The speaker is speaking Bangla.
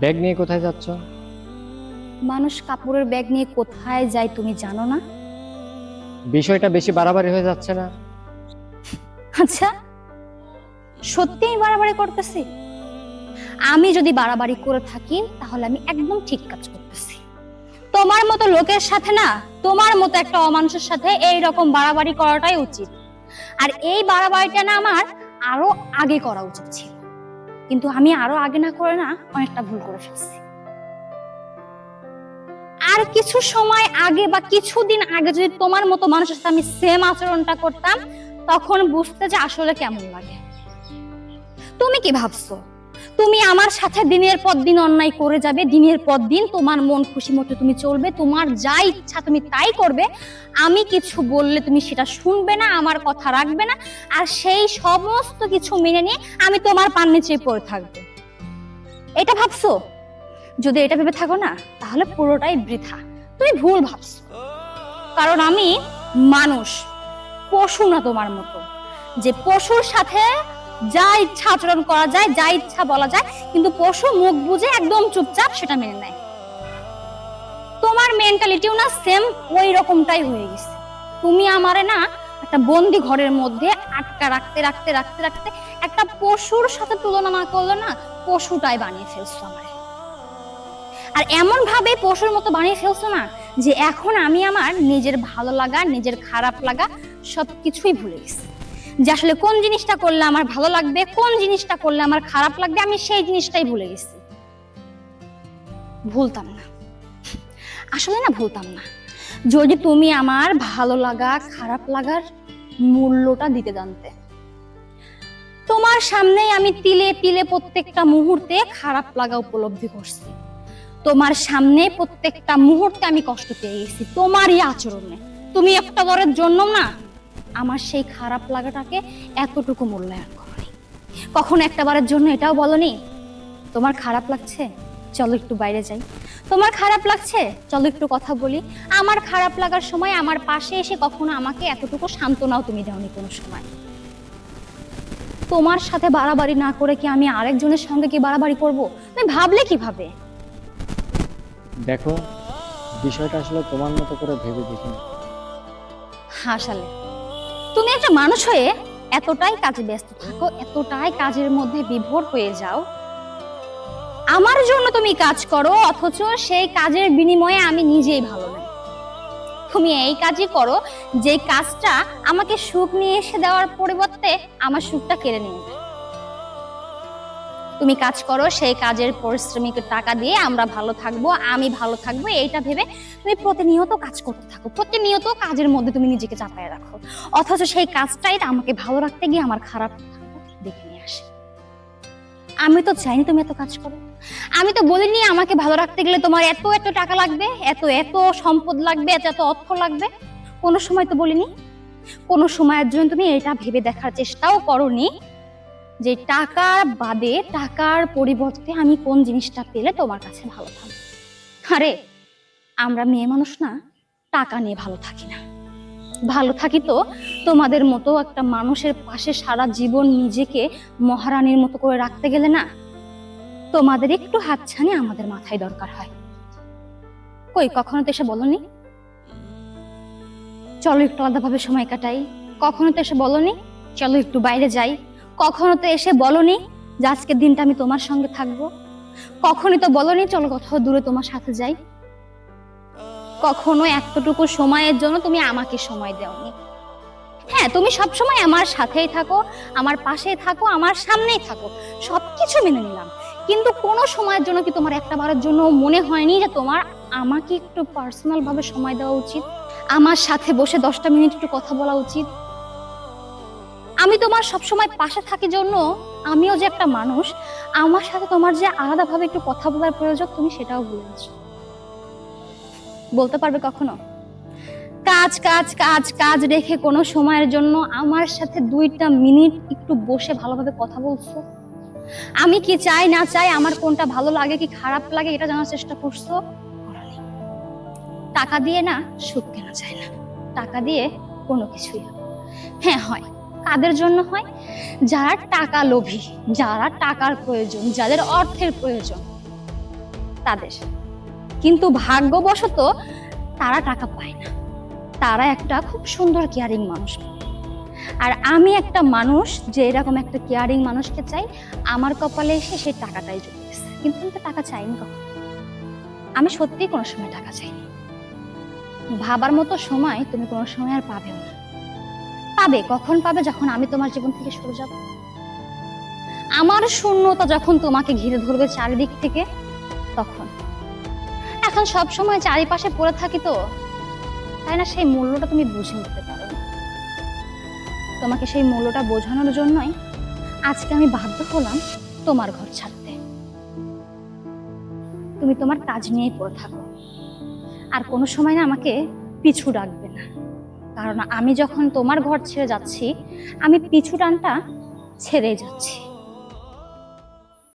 ব্যাগ নিয়ে কোথায় যাচ্ছ? মানুষ কাপড়ের ব্যাগ নিয়ে কোথায় যায় তুমি জানো না? বিষয়টা বেশি বাড়াবাড়ি হয়ে যাচ্ছে না? আচ্ছা সত্যিই বাড়াবাড়ি করতেছি? আমি যদি বাড়াবাড়ি করে থাকি তাহলে আমি একদম ঠিক কাজ করতেছি। তোমার মতো লোকের সাথে না তোমার মতো একটা অমানুষের সাথে এই রকম বাড়াবাড়ি করাটাই উচিত। আর এই বাড়াবাড়িটা না আমার আরও আগে করা উচিত ছিল। কিন্তু আমি আরও আগে না করে না অনেকটা ভুল করে ফেলছি। আর কিছু সময় আগে বা কিছুদিন আগে যদি তোমার মতো মানুষের সাথে আমি সেম আচরণটা করতাম, তখন বুঝতে যে আসলে কেমন লাগে। তুমি কি ভাবছ? তুমি আমার সাথে দিনের পর দিন অন্যায় করে যাবে, দিনের পর দিন তোমার মন খুশি মতো তুমি চলবে, তোমার যা ইচ্ছা তুমি তাই করবে। আমি কিছু বললে তুমি সেটা শুনবে না, আমার কথা রাখবে না, আর সেই সমস্ত কিছু মেনে নিয়ে আমি তোমার পান নিচে পড়ে থাকব। এটা ভাবছ? যদি এটা ভেবে থাকো না, তাহলে পুরোটাই বৃথা। তুমি ভুল ভাবছ। কারণ আমি মানুষ, পশু না তোমার মতো। যে পশুর সাথে যা ইচ্ছা আচরণ করা যায়, যা ইচ্ছা বলা যায়, কিন্তু পশু মুখ বুঝে একদম চুপচাপ সেটা মেনে নেয়। তোমার মেন্টালিটিও না সেম ওই রকমটাই হয়ে গেছে। তুমি আমারে না একটা বন্দি ঘরের মধ্যে আটকা রাখতে রাখতে রাখতে রাখতে একটা পশুর সাথে তুলনা না করল না পশুটাই বানিয়ে ফেলছো আমারে। আর এমন ভাবে পশুর মতো বানিয়ে ফেলছো না যে এখন আমি আমার নিজের ভালো লাগা, নিজের খারাপ লাগা সবকিছুই ভুলে গেছি। যে আসলে কোন জিনিসটা করলে আমার ভালো লাগবে, কোন জিনিসটা করলে আমার খারাপ লাগবে, আমি সেই জিনিসটাই ভুলে গেছি। ভুলতাম না। আসলে না ভুলতাম না। যদি তুমি আমার ভালো লাগা, খারাপ লাগার মূল্যটা দিতে জানতে। তোমার সামনেই আমি তিলে তিলে প্রত্যেকটা মুহূর্তে খারাপ লাগা উপলব্ধি করছি। তোমার সামনে প্রত্যেকটা মুহূর্তে আমি কষ্ট পেয়ে গেছি। তোমারই আচরণে। তুমি একটা বরের জন্য না আমার সেই খারাপ লাগাটাকে এতটুকু মূল্যায়ন করনি। কখনো একটা বারের জন্য এটাও বলনি তোমার খারাপ লাগছে? চলো একটু বাইরে যাই। তোমার খারাপ লাগছে? চলো একটু কথা বলি। আমার খারাপ লাগার সময় আমার পাশে এসে কখনো আমাকে এতটুকু সান্ত্বনাও তুমি দাওনি কোনো সময়। তোমার সাথে বাড়াবাড়ি না করে কি আমি আরেকজনের সঙ্গে কি বাড়াবাড়ি করব? তুমি ভাবলে কীভাবে? দেখো বিষয়টা আসলে তোমার মতো করে ভেবে দেখিনি। হাসালে। তুমি একটা মানুষ হয়ে এতটাই কাজে ব্যস্ত থাকো, এতটাই কাজের মধ্যে বিভোর হয়ে যাও আমার জন্য তুমি কাজ করো, অথচ সেই কাজের বিনিময়ে আমি নিজেই ভালো নাই তুমি এই কাজই করো, যে কাজটা আমাকে সুখ নিয়ে এসে দেওয়ার পরিবর্তে আমার সুখটা কেড়ে নিয়ে নেয়। তুমি কাজ করো, সেই কাজের পরিশ্রমিক টাকা দিয়ে আমরা ভালো থাকব, আমি ভালো থাকব, এইটা ভেবে তুমি প্রতিনিয়ত কাজ করতে থাকো, প্রতিনিয়ত কাজের মধ্যে তুমি নিজেকে চাপায় রাখো। অথচ সেই কাজটাই আমাকে ভালো রাখতে গিয়ে আমার খারাপ দেখে নিয়ে আসে। আমি তো চাইনি তুমি এত কাজ করো। আমি তো বলিনি আমাকে ভালো রাখতে গেলে তোমার এত এত টাকা লাগবে, এত এত সম্পদ লাগবে, এত এত অর্থ লাগবে। কোনো সময় তো বলিনি। কোনো সময়ের জন্য তুমি এটা ভেবে দেখার চেষ্টাও করনি। যে টাকা বাদে টাকার পরিবর্তে আমি কোন জিনিসটা পেলে তোমার কাছে ভালো থাকব? আরে, আমরা মেয়ে মানুষ না, টাকা নিয়ে ভালো থাকি না। ভালো থাকি তো তোমাদের মতো একটা মানুষের পাশে সারা জীবন নিজেকে মহারানীর মতো করে রাখতে গেলে না? তোমাদের একটু হাতছানি আমাদের মাথায় দরকার হয়। কই, কখনো তো এসে বলনি? চলো একটু আলাদাভাবে সময় কাটাই। কখনো তো এসে বলনি? চলো একটু বাইরে যাই। কখনো তো এসে বলনি যে আজকের দিনটা আমি তোমার সঙ্গে থাকব? কখনই তো বলনি, চলো কোথাও দূরে তোমার সাথে যাই। কখনো এতটুকু সময়ের জন্য তুমি আমাকে সময় দেওনি। হ্যাঁ তুমি সব সময় আমার সাথেই থাকো, আমার পাশেই থাকো, আমার সামনেই থাকো, সবকিছু মেনে নিলাম। কিন্তু কোনো সময়ের জন্য কি তোমার একটা বারের জন্য মনে হয়নি যে তোমার আমাকে একটু পার্সোনাল ভাবে সময় দেওয়া উচিত? আমার সাথে বসে দশটা মিনিট একটু কথা বলা উচিত? আমি তোমার সব সময় পাশে থাকি জন্য আমিও যে একটা মানুষ, আমার সাথে তোমার যে আলাদাভাবে একটু কথা বলার প্রয়োজন, তুমি সেটাও ভুলে গেছো। বলতে পারবে কখনো? কাজ কাজ কাজ কাজ রেখে কোনো সময়ের জন্য আমার সাথে দুইটা মিনিট একটু বসে ভালোভাবে কথা বলছো? আমি কি চাই, না চাই, আমার কোনটা ভালো লাগে, কি খারাপ লাগে, এটা জানার চেষ্টা করছ? টাকা দিয়ে না সুখ কেনা যায় না। টাকা দিয়ে কোনো কিছুই হ্যাঁ হয়। কাদের জন্য হয়, যারা টাকা লোভী, যারা টাকার প্রয়োজন, যাদের অর্থের প্রয়োজন, তাদের। কিন্তু ভাগ্যবশত তারা টাকা পায় না। তারা একটা খুব সুন্দর কেয়ারিং মানুষ। আর আমি একটা মানুষ যে এরকম একটা কেয়ারিং মানুষকে চাই, আমার কপালে এসে সেই টাকাটাই গেছে কিন্তু আমি তো টাকা চাইনি কখনো। আমি সত্যিই কোনো সময় টাকা চাইনি। ভাবার মতো সময় তুমি কোনো সময় আর পাবেও না। পাবে, কখন পাবে, যখন আমি তোমার জীবন থেকে সরে যাব? আমার শূন্যতা যখন তোমাকে ঘিরে ধরবে চারিদিক থেকে, তখন। এখন সব সময় চারিপাশে পড়ে থাকি তো, তাই না? সেই মূল্যটা তুমি বুঝে উঠতে পারো তোমাকে সেই মূল্যটা বোঝানোর জন্যই আজকে আমি বাধ্য হলাম তোমার ঘর ছাড়তে। তুমি তোমার কাজ নিয়েই পড়ে থাকো। আর কোনো সময় না আমাকে পিছু ডাকবে। কারণ আমি যখন তোমার ঘর ছেড়ে যাচ্ছি আমি পিছু টানটা ছেড়ে যাচ্ছি।